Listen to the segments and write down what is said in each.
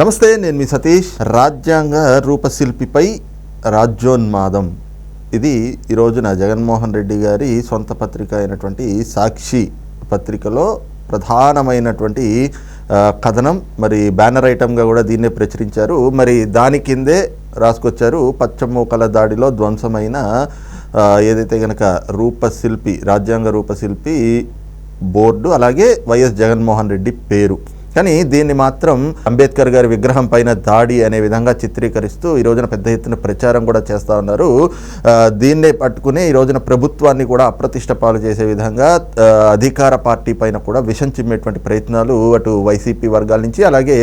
నమస్తే నేను మీ సతీష్. రాజ్యాంగ రూపశిల్పిపై రాజ్యోన్మాదం. ఇది ఈరోజున జగన్మోహన్ రెడ్డి గారి సొంత పత్రిక అయినటువంటి సాక్షి పత్రికలో ప్రధానమైనటువంటి కథనం. మరి బ్యానర్ ఐటమ్గా కూడా దీన్నే ప్రచురించారు. మరి దాని కిందే రాసుకొచ్చారు పచ్చమూకల దాడిలో ధ్వంసమైన ఏదైతే కనుక రూపశిల్పి రాజ్యాంగ రూపశిల్పి బోర్డు అలాగే వైఎస్ జగన్మోహన్ రెడ్డి పేరు. కానీ దీన్ని మాత్రం అంబేద్కర్ గారి విగ్రహం పైన దాడి అనే విధంగా చిత్రీకరిస్తూ ఈ రోజున పెద్ద ఎత్తున ప్రచారం కూడా చేస్తూ ఉన్నారు. దీన్నే పట్టుకుని ఈ రోజున ప్రభుత్వాన్ని కూడా అప్రతిష్ట పాలు చేసే విధంగా అధికార పార్టీ పైన కూడా విషం చిమ్మేటువంటి ప్రయత్నాలు అటు వైసీపీ వర్గాల నుంచి అలాగే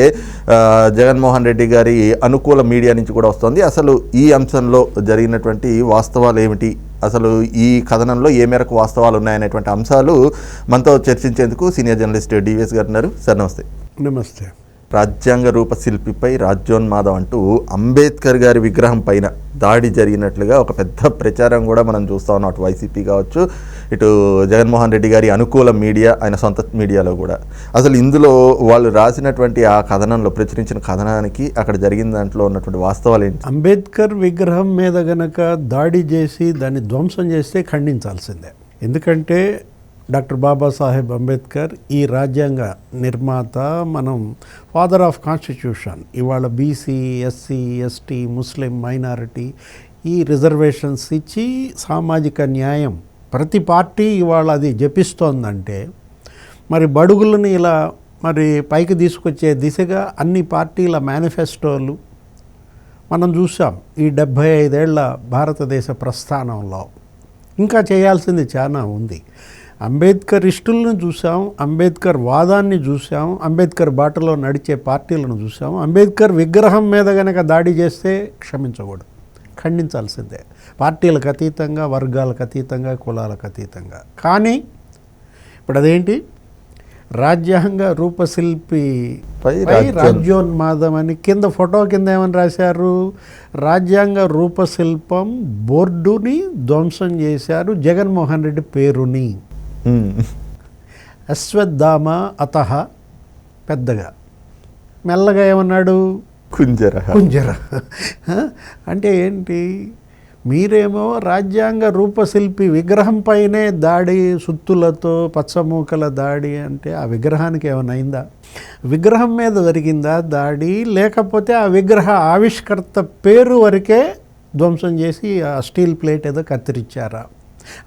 జగన్మోహన్ రెడ్డి గారి అనుకూల మీడియా నుంచి కూడా వస్తుంది. అసలు ఈ అంశంలో జరిగినటువంటి వాస్తవాలు ఏమిటి? అసలు ఈ కథనంలో ఏ మేరకు వాస్తవాలు ఉన్నాయనేటువంటి అంశాలు మనతో చర్చించేందుకు సీనియర్ జర్నలిస్ట్ డివిఎస్ గారు ఉన్నారు. సార్ నమస్తే. నమస్తే. రాజ్యాంగ రూపశిల్పిపై రాజ్యోన్మాదం అంటూ అంబేద్కర్ గారి విగ్రహం పైన దాడి జరిగినట్లుగా ఒక పెద్ద ప్రచారం కూడా మనం చూస్తూ ఉన్నాం. అటు వైసీపీ కావచ్చు ఇటు జగన్మోహన్ రెడ్డి గారి అనుకూల మీడియా ఆయన సొంత మీడియాలో కూడా. అసలు ఇందులో వాళ్ళు రాసినటువంటి ఆ కథనంలో ప్రచురించిన కథనానికి అక్కడ జరిగిన దాంట్లో ఉన్నటువంటి వాస్తవాలు ఏంటి? అంబేద్కర్ విగ్రహం మీద గనక దాడి చేసి దాన్ని ధ్వంసం చేస్తే ఖండించాల్సిందే. ఎందుకంటే డాక్టర్ బాబాసాహెబ్ అంబేద్కర్ ఈ రాజ్యాంగ నిర్మాత మనం ఫాదర్ ఆఫ్ కాన్స్టిట్యూషన్ ఇవాళ BC SC ST Muslim minority ఈ రిజర్వేషన్స్ ఇచ్చి సామాజిక న్యాయం ప్రతి పార్టీ ఇవాళ అది జపిస్తోందంటే మరి బడుగులను ఇలా మరి పైకి తీసుకొచ్చే దిశగా అన్ని పార్టీల మేనిఫెస్టోలు మనం చూసాం ఈ డెబ్భై ఐదేళ్ళ భారతదేశ ప్రస్థానంలో. ఇంకా చేయాల్సింది చాలా ఉంది. అంబేద్కర్ ఇష్టులను చూసాం అంబేద్కర్ వాదాన్ని చూసాం అంబేద్కర్ బాటలో నడిచే పార్టీలను చూసాం అంబేద్కర్ విగ్రహం మీద గనక దాడి చేస్తే క్షమించకూడదు ఖండించాల్సిందే. పార్టీలకు అతీతంగా వర్గాలకు అతీతంగా కులాలకు అతీతంగా. కానీ ఇప్పుడు అదేంటి? రాజ్యాంగ రూపశిల్పి రాజ్యోన్మాదం అని కింద ఫోటో కింద ఏమని రాశారు? రాజ్యాంగ రూపశిల్పం బోర్డుని ధ్వంసం చేశారు జగన్మోహన్ రెడ్డి పేరుని. అశ్వత్థామ అత పెద్దగా. మెల్లగా ఏమన్నాడు? కుంజర. కుంజర? అంటే ఏంటి? మీరేమో రాజ్యాంగ రూపశిల్పి విగ్రహం పైనే దాడి సుత్తులతో పచ్చమూకల దాడి అంటే ఆ విగ్రహానికి ఏమైనా అయిందా? విగ్రహం మీద జరిగిందా దాడి? లేకపోతే ఆ విగ్రహ ఆవిష్కర్త పేరు వరకే ధ్వంసం చేసి ఆ స్టీల్ ప్లేట్ ఏదో కత్తిరించారా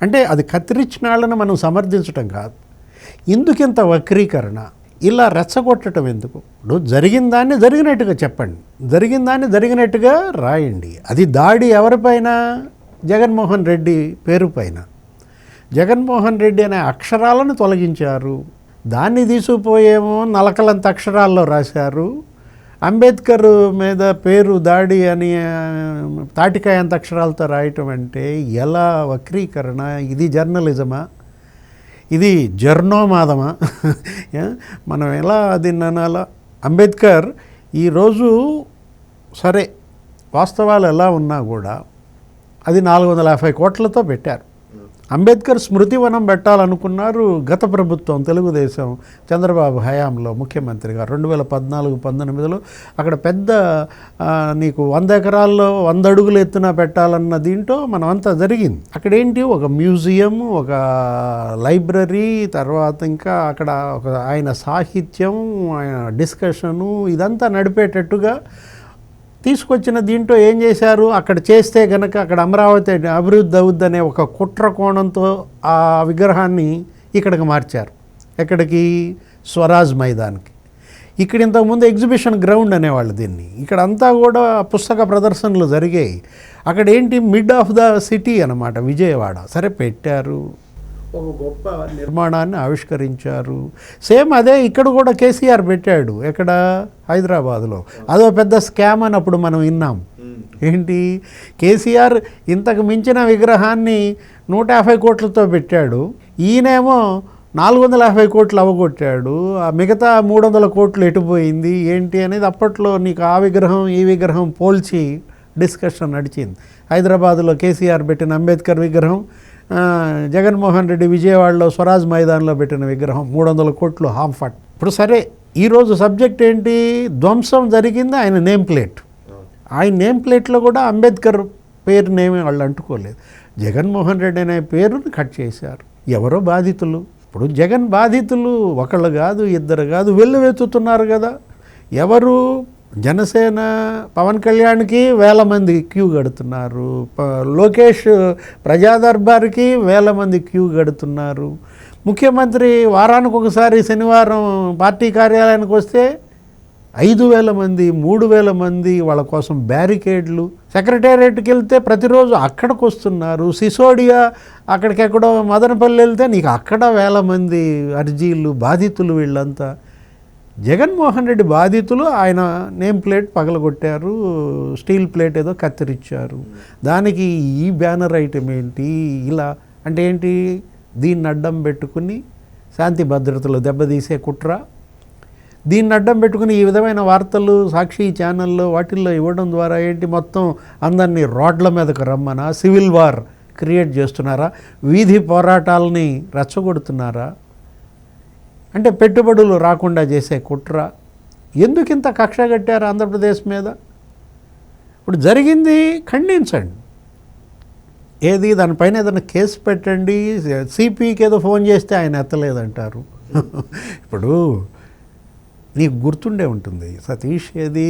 అంటే అది కత్తిరించిన వాళ్ళని మనం సమర్థించటం కాదు. ఎందుకింత వక్రీకరణ ఇలా రెచ్చగొట్టడం ఎందుకు? ఇప్పుడు జరిగిన దాన్ని జరిగినట్టుగా చెప్పండి. జరిగిన దాన్ని జరిగినట్టుగా రాయండి. అది దాడి ఎవరిపైన? జగన్మోహన్ రెడ్డి పేరు పైన జగన్మోహన్ రెడ్డి అనే అక్షరాలను తొలగించారు. దాన్ని తీసుకుపోయేమో నలకలంత అక్షరాల్లో రాశారు. అంబేద్కర్ మీద పేరు దాడి అని తాటికాయ అంత అక్షరాలతో రాయటం అంటే ఎలా వక్రీకరణ? ఇది జర్నలిజమా? ఇది జర్నోమాదమా? మనం ఎలా దీన్ని అనాలా? అంబేద్కర్ ఈరోజు సరే వాస్తవాలు ఎలా ఉన్నా కూడా అది నాలుగు వందల యాభై కోట్లతో పెట్టారు. అంబేద్కర్ స్మృతివనం పెట్టాలనుకున్నారు గత ప్రభుత్వం తెలుగుదేశం చంద్రబాబు హయాంలో ముఖ్యమంత్రిగా రెండు వేల పద్నాలుగు పంతొమ్మిదిలో అక్కడ పెద్ద నీకు వంద ఎకరాల్లో వంద అడుగులు ఎత్తున పెట్టాలన్న దీంట్లో మనం అంతా జరిగింది. అక్కడ ఏంటి ఒక మ్యూజియం ఒక లైబ్రరీ తర్వాత ఇంకా అక్కడ ఒక ఆయన సాహిత్యం ఆయన డిస్కషను ఇదంతా నడిపేటట్టుగా తీసుకొచ్చిన దీంట్లో ఏం చేశారు? అక్కడ చేస్తే కనుక అక్కడ అమరావతి అభివృద్ధి అవుద్దనే ఒక కుట్ర కోణంతో ఆ విగ్రహాన్ని ఇక్కడికి మార్చారు. ఎక్కడికి? స్వరాజ్ మైదాన్కి. ఇక్కడ ఇంతకుముందు ఎగ్జిబిషన్ గ్రౌండ్ అనేవాళ్ళు దీన్ని. ఇక్కడ అంతా కూడా పుస్తక ప్రదర్శనలు జరిగాయి. అక్కడ ఏంటి? మిడ్ ఆఫ్ ద సిటీ అన్నమాట విజయవాడ. సరే పెట్టారు. ఒక గొప్ప నిర్మాణాన్ని ఆవిష్కరించారు. సేమ్ అదే ఇక్కడ కూడా కేసీఆర్ పెట్టాడు ఎక్కడ? హైదరాబాద్లో. అదో పెద్ద స్కామ్ అని అప్పుడు మనం విన్నాం. ఏంటి? కేసీఆర్ ఇంతకు మించిన విగ్రహాన్ని నూట యాభై కోట్లతో పెట్టాడు. ఈయనేమో నాలుగు వందల యాభై కోట్లు అవగొట్టాడు. ఆ మిగతా మూడు వందల కోట్లు ఎటుపోయింది ఏంటి అనేది అప్పట్లో నీకు ఆ విగ్రహం ఈ విగ్రహం పోల్చి డిస్కషన్ నడిచింది. హైదరాబాద్లో కేసీఆర్ పెట్టిన అంబేద్కర్ విగ్రహం జగన్మోహన్ రెడ్డి విజయవాడలో స్వరాజ్ మైదాన్లో పెట్టిన విగ్రహం మూడు వందల కోట్లు హాంఫట్ ఇప్పుడు సరే ఈరోజు సబ్జెక్ట్ ఏంటి? ధ్వంసం జరిగింది ఆయన నేమ్ ప్లేట్. ఆయన నేమ్ ప్లేట్లో కూడా అంబేద్కర్ పేరునేమి వాళ్ళు అంటుకోలేదు. జగన్మోహన్ రెడ్డి అనే పేరును కట్ చేశారు. ఎవరో బాధితులు. ఇప్పుడు జగన్ బాధితులు ఒకళ్ళు కాదు ఇద్దరు కాదు వెల్లువెత్తుతున్నారు కదా. ఎవరు? జనసేన పవన్ కళ్యాణ్కి వేల మంది క్యూ కడుతున్నారు లోకేష్ ప్రజాదర్బార్కి వేల మంది క్యూ కడుతున్నారు ముఖ్యమంత్రి వారానికి ఒకసారి శనివారం పార్టీ కార్యాలయానికి వస్తే ఐదు వేల మంది మూడు వేల మంది వాళ్ళ కోసం బ్యారికేడ్లు. సెక్రటేరియట్కి వెళ్తే ప్రతిరోజు అక్కడికి వస్తున్నారు. సిసోడియా అక్కడికెక్కడో మదనపల్లి వెళ్తే నీకు అక్కడ వేల మంది అర్జీలు బాధితులు వీళ్ళంతా. జగన్మోహన్ రెడ్డి బాధితులు ఆయన నేమ్ ప్లేట్ పగలగొట్టారు స్టీల్ ప్లేట్ ఏదో కత్తిరించారు దానికి ఈ బ్యానర్ ఐటమ్ ఏంటి? ఇలా అంటే ఏంటి? దీన్ని అడ్డం పెట్టుకుని శాంతి భద్రతలు దెబ్బతీసే కుట్ర. దీన్ని అడ్డం పెట్టుకుని ఈ విధమైన వార్తలు సాక్షి ఛానల్లో వాటిల్లో ఇవ్వడం ద్వారా ఏంటి? మొత్తం అందరినీ రోడ్ల మీదకు రమ్మనా? సివిల్ వార్ క్రియేట్ చేస్తున్నారా? వీధి పోరాటాలని రెచ్చగొడుతున్నారా? అంటే పెట్టుబడులు రాకుండా చేసే కుట్ర. ఎందుకు ఇంత కక్ష కట్టారు ఆంధ్రప్రదేశ్ మీద? ఇప్పుడు జరిగింది ఖండించండి. ఏది దానిపైన ఏదైనా కేసు పెట్టండి సిపికి ఏదో ఫోన్ చేస్తే ఆయన ఎత్తలేదంటారు. ఇప్పుడు నీకు గుర్తుండే ఉంటుంది సతీష్ ఏది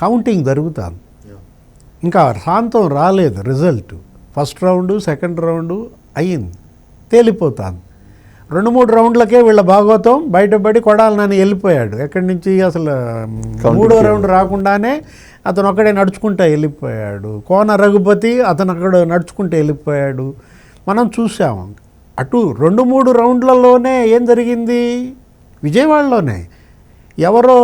కౌంటింగ్ జరుగుతాను ఇంకా శాంతం రాలేదు result. First round second round అయ్యింది తేలిపోతాను రెండు మూడు రౌండ్లకే వీళ్ళ భాగవతం బయటపడి కొడాలి నన్ను వెళ్ళిపోయాడు. ఎక్కడి నుంచి అసలు మూడో రౌండ్ రాకుండానే అతను ఒక్కడే నడుచుకుంటూ వెళ్ళిపోయాడు. కోన రఘుపతి అతను అక్కడ నడుచుకుంటూ వెళ్ళిపోయాడు. మనం చూసాం అటు రెండు మూడు రౌండ్లలోనే ఏం జరిగింది? విజయవాడలోనే ఎవరో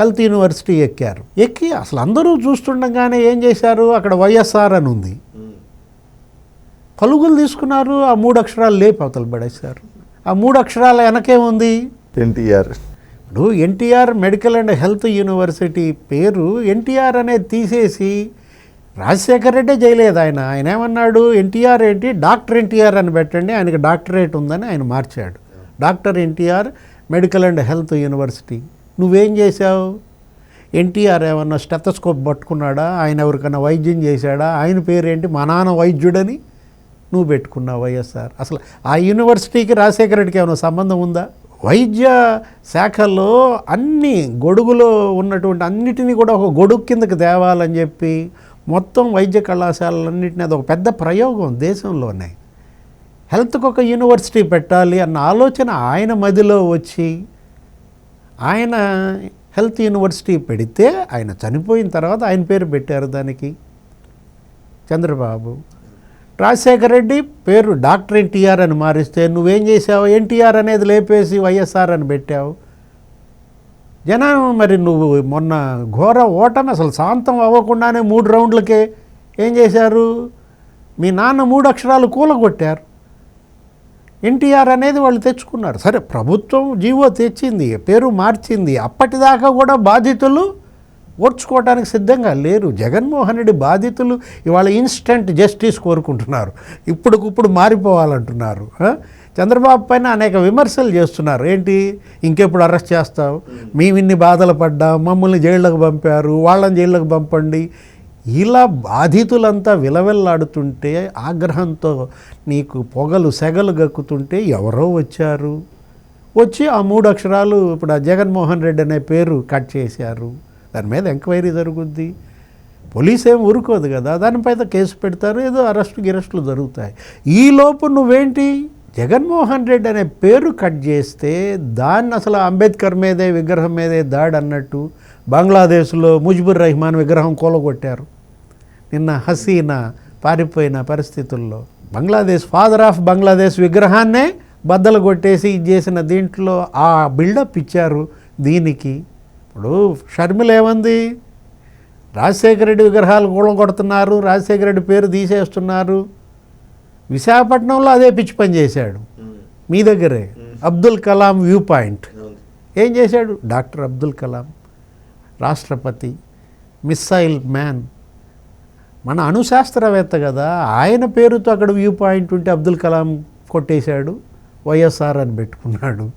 హెల్త్ యూనివర్సిటీ ఎక్కారు. ఎక్కి అసలు అందరూ చూస్తుండగానే ఏం చేశారు? అక్కడ వైఎస్ఆర్ అని ఉంది. పలుగులు తీసుకున్నారు ఆ మూడు అక్షరాలు లేపి అవతల పడేశారు. ఆ మూడు అక్షరాల వెనకేముంది ఎన్టీఆర్. ఇప్పుడు NTR medical and health university పేరు ఎన్టీఆర్ అనేది తీసేసి రాజశేఖర్ రెడ్డే చేయలేదు ఆయన. ఆయన ఏమన్నాడు? ఎన్టీఆర్ ఏంటి? డాక్టర్ ఎన్టీఆర్ అని పెట్టండి. ఆయనకి డాక్టరేట్ ఉందని ఆయన మార్చాడు. Doctor NTR medical and health university. నువ్వేం చేశావు? ఎన్టీఆర్ ఏమన్నా స్టెతస్కోప్ పట్టుకున్నాడా? ఆయన ఎవరికైనా వైద్యం చేశాడా? ఆయన పేరేంటి? మా నాన్న వైద్యుడని నువ్వు పెట్టుకున్నావు? వైఎస్ఆర్ అసలు ఆ యూనివర్సిటీకి రాజశేఖర రెడ్డికి ఏమైనా సంబంధం ఉందా? వైద్య శాఖలో అన్ని గొడుగులో ఉన్నటువంటి అన్నిటినీ కూడా ఒక గొడుగు కిందకి తేవాలని చెప్పి మొత్తం వైద్య కళాశాలలన్నింటినీ అది ఒక పెద్ద ప్రయోగం దేశంలోనే. హెల్త్కి ఒక యూనివర్సిటీ పెట్టాలి అన్న ఆలోచన ఆయన మదిలో వచ్చి ఆయన హెల్త్ యూనివర్సిటీ పెడితే ఆయన చనిపోయిన తర్వాత ఆయన పేరు పెట్టారు దానికి. చంద్రబాబు రాజశేఖర రెడ్డి పేరు డాక్టర్ ఎన్టీఆర్ అని మారిస్తే నువ్వేం చేసావు ఎన్టీఆర్ అనేది లేపేసి వైఎస్ఆర్ అని పెట్టావు? జనం మరి నువ్వు మొన్న ఘోర ఓటమి అసలు శాంతం అవ్వకుండానే మూడు రౌండ్లకే ఏం చేశారు? మీ నాన్న మూడు అక్షరాలు కూలగొట్టారు. ఎన్టీఆర్ అనేది వాళ్ళు తెచ్చుకున్నారు. సరే ప్రభుత్వం జీవో తెచ్చింది పేరు మార్చింది. అప్పటిదాకా కూడా బాధితులు ఓర్చుకోవడానికి సిద్ధంగా లేరు. జగన్మోహన్ రెడ్డి బాధితులు ఇవాళ ఇన్స్టెంట్ జస్టిస్ కోరుకుంటున్నారు. ఇప్పుడుకిప్పుడు మారిపోవాలంటున్నారు. చంద్రబాబు పైన అనేక విమర్శలు చేస్తున్నారు. ఏంటి? ఇంకెప్పుడు అరెస్ట్ చేస్తావు? మేము ఇన్ని బాధలు పడ్డాం. మమ్మల్ని జైళ్ళకు పంపారు. వాళ్ళని జైళ్ళకు పంపండి. ఇలా బాధితులంతా విలవెల్లాడుతుంటే ఆగ్రహంతో నీకు పొగలు సెగలు గక్కుతుంటే ఎవరో వచ్చారు? వచ్చి ఆ మూడు అక్షరాలు ఇప్పుడు ఆ జగన్మోహన్ రెడ్డి అనే పేరు కట్ చేశారు. దాని మీద ఎంక్వైరీ జరుగుద్ది. పోలీస్ ఏం ఊరుకోదు కదా దానిపైన కేసు పెడతారు ఏదో అరెస్టు గిరెస్టులు జరుగుతాయి. ఈలోపు నువ్వేంటి? జగన్మోహన్ రెడ్డి అనే పేరు కట్ చేస్తే దాన్ని అసలు అంబేద్కర్ మీదే విగ్రహం మీదే దాడి అన్నట్టు బంగ్లాదేశ్లో ముజిబుర్ రహమాన్ విగ్రహం కూలగొట్టారు. నిన్న హసీనా పారిపోయిన పరిస్థితుల్లో బంగ్లాదేశ్ ఫాదర్ ఆఫ్ బంగ్లాదేశ్ విగ్రహాన్నే బద్దలు కొట్టేసి ఇది చేసిన దీంట్లో ఆ బిల్డప్ ఇచ్చారు దీనికి. ఇప్పుడు షర్మిల ఏమంది? రాజశేఖర రెడ్డి విగ్రహాలు కూలగొడుతున్నారు రాజశేఖర రెడ్డి పేరు తీసేస్తున్నారు. విశాఖపట్నంలో అదే పిచ్చి పని చేశాడు. మీ దగ్గరే. Abdul Kalam view point. ఏం చేశాడు? డాక్టర్ అబ్దుల్ కలాం రాష్ట్రపతి మిస్సైల్ మ్యాన్. మన అణుశాస్త్రవేత్త కదా ఆయన పేరుతో అక్కడ వ్యూ పాయింట్ ఉంటే అబ్దుల్ కలాం కొట్టేశాడు. వైఎస్ఆర్ అని పెట్టుకున్నాడు.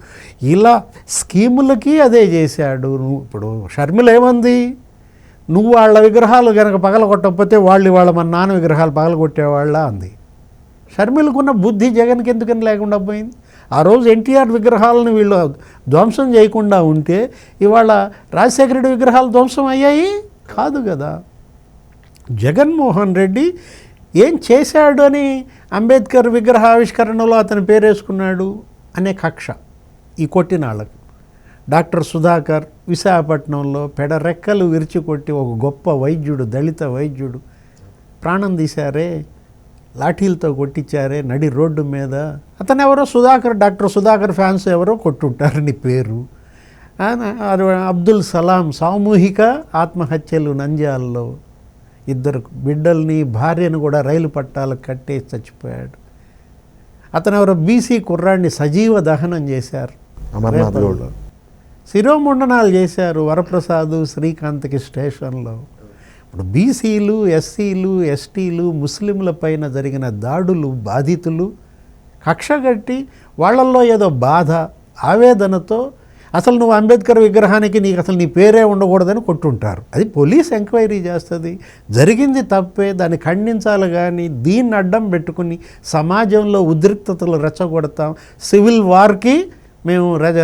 ఇలా స్కీములకి అదే చేశాడు. నువ్వు ఇప్పుడు షర్మిల ఏమంది? నువ్వు వాళ్ళ విగ్రహాలు కనుక పగలగొట్టకపోతే వాళ్ళు వాళ్ళ మన నాన్న విగ్రహాలు పగలగొట్టేవాళ్ళ అంది. షర్మిలకున్న బుద్ధి జగన్కి ఎందుకని లేకుండా పోయింది? ఆ రోజు ఎన్టీఆర్ విగ్రహాలను వీళ్ళు ధ్వంసం చేయకుండా ఉంటే ఇవాళ రాజశేఖర రెడ్డి విగ్రహాలు ధ్వంసం అయ్యాయి? కాదు కదా. జగన్మోహన్ రెడ్డి ఏం చేశాడు అని అంబేద్కర్ విగ్రహ ఆవిష్కరణలో అతని పేరేసుకున్నాడు అనే కక్ష ఈ కొట్టినాళ్ళకు. డాక్టర్ సుధాకర్ విశాఖపట్నంలో పెడరెక్కలు విరిచికొట్టి ఒక గొప్ప వైద్యుడు దళిత వైద్యుడు ప్రాణం తీశారే లాఠీలతో కొట్టించారే నడి రోడ్డు మీద. అతను ఎవరో సుధాకర్ డాక్టర్ సుధాకర్ ఫ్యాన్స్ ఎవరో కొట్టుంటారు నీ పేరు అది అబ్దుల్ సలాం సామూహిక ఆత్మహత్యలు నంద్యాలలో ఇద్దరు బిడ్డల్ని భార్యను కూడా రైలు పట్టాలకు కట్టేసి చచ్చిపోయాడు. అతను ఎవరో బీసీ కుర్రాడిని సజీవ దహనం చేశారు. శిరోముండనాలు చేశారు వరప్రసాద్ శ్రీకాంత్కి స్టేషన్లో. ఇప్పుడు బీసీలు ఎస్సీలు ఎస్టీలు ముస్లింల పైన జరిగిన దాడులు బాధితులు కక్షగట్టి వాళ్ళల్లో ఏదో బాధ ఆవేదనతో అసలు నువ్వు అంబేద్కర్ విగ్రహానికి నీకు అసలు నీ పేరే ఉండకూడదని కొట్టుంటారు. అది పోలీస్ ఎంక్వైరీ చేస్తుంది. జరిగింది తప్పే. దాన్ని ఖండించాలి కానీ దీన్ని అడ్డం పెట్టుకుని సమాజంలో ఉద్రిక్తతలు రెచ్చగొడతాం. సివిల్ వార్కి మేము రజ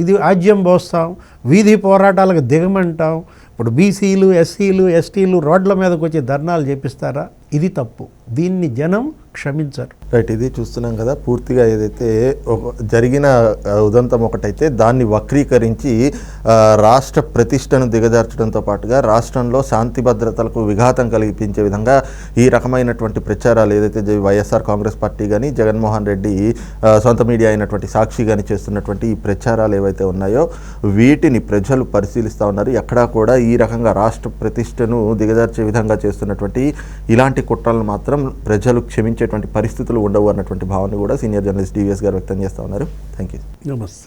ఇది ఆజ్యం పోస్తాం. వీధి పోరాటాలకు దిగమంటాం. ఇప్పుడు బీసీలు ఎస్సీలు ఎస్టీలు రోడ్ల మీదకి వచ్చి ధర్నాలు చేపిస్తారా? ఇది తప్పు. దీన్ని జనం క్షమించరు. రైట్ ఇది చూస్తున్నాం కదా పూర్తిగా ఏదైతే ఒక జరిగిన ఉదంతం ఒకటైతే దాన్ని వక్రీకరించి రాష్ట్ర ప్రతిష్టను దిగజార్చడంతో పాటుగా రాష్ట్రంలో శాంతి భద్రతలకు విఘాతం కలిగించే విధంగా ఈ రకమైనటువంటి ప్రచారాలు ఏదైతే వైఎస్ఆర్ కాంగ్రెస్ పార్టీ కానీ జగన్మోహన్ రెడ్డి సొంత మీడియా అయినటువంటి సాక్షి కానీ చేస్తున్నటువంటి ఈ ప్రచారాలు ఏవైతే ఉన్నాయో వీటిని ప్రజలు పరిశీలిస్తూ ఉన్నారు. ఎక్కడా కూడా ఈ రకంగా రాష్ట్ర ప్రతిష్టను దిగజార్చే విధంగా చేస్తున్నటువంటి ఇలాంటి కుట్రలను మాత్రం ప్రజలు క్షమించేటువంటి పరిస్థితులు ఉండవు అన్నటువంటి భావన కూడా సీనియర్ జర్నలిస్ట్ డివిఎస్ గారు వ్యక్తం చేస్తూ ఉన్నారు. థ్యాంక్ యూ నమస్తే.